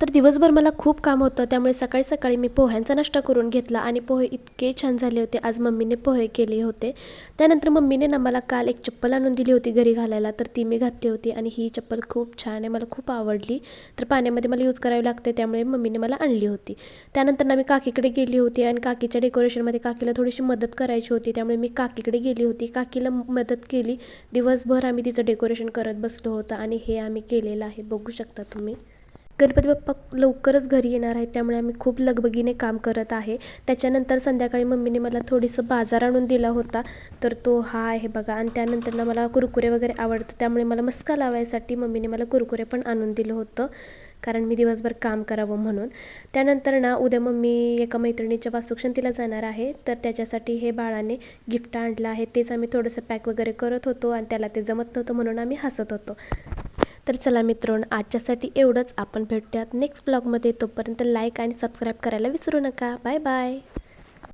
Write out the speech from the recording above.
तर दिवसभर मला खूप काम होतं त्यामुळे सकाळी सकाळी मी पोह्यांचा नाश्ता करून घेतला आणि पोहे इतके छान झाले होते. आज मम्मीने पोहे केले होते. त्यानंतर मम्मीने ना मला काल एक चप्पल आणून दिली होती घरी घालायला तर ती मी घातली होती आणि ही चप्पल खूप छान आहे मला खूप आवडली. तर पाण्यामध्ये मला यूज करावी लागते त्यामुळे मम्मीने मला आणली होती. त्यानंतर ना मी काकीकडे गेली होती आणि काकीच्या डेकोरेशनमध्ये काकीला थोडीशी मदत करायची होती त्यामुळे मी काकीकडे गेली होती. काकीला मदत केली. दिवसभर आम्ही तिचं डेकोरेशन करत बसलो होतं आणि हे आम्ही केलेलं आहे. बघू शकता तुम्ही. गणपती बाप्पा लवकरच घरी येणार आहेत त्यामुळे आम्ही खूप लगबगीने काम करत आहे. त्याच्यानंतर संध्याकाळी मम्मीने मला थोडीसं बाजार आणून दिला होता तर तो हा आहे बघा. आणि त्यानंतर ना मला कुरकुरे वगैरे आवडतं त्यामुळे मला मस्का लावायसाठी मम्मीने मला कुरकुरे पण आणून दिलं होतं कारण मी दिवसभर काम करावं म्हणून. त्यानंतर ना उद्या मम्मी एका मैत्रिणीच्या वास्तुक्षंतीला जाणार आहे तर त्याच्यासाठी हे बाळाने गिफ्ट आणलं आहे. तेच आम्ही थोडंसं पॅक वगैरे करत होतो आणि त्याला ते जमत नव्हतं म्हणून आम्ही हसत होतो. तर चला मित्रांनो आजच्यासाठी एवढंच. आपण भेटूयात नेक्स्ट ब्लॉगमध्ये तोपर्यंत लाईक आणि सबस्क्राईब करायला विसरू नका. Bye bye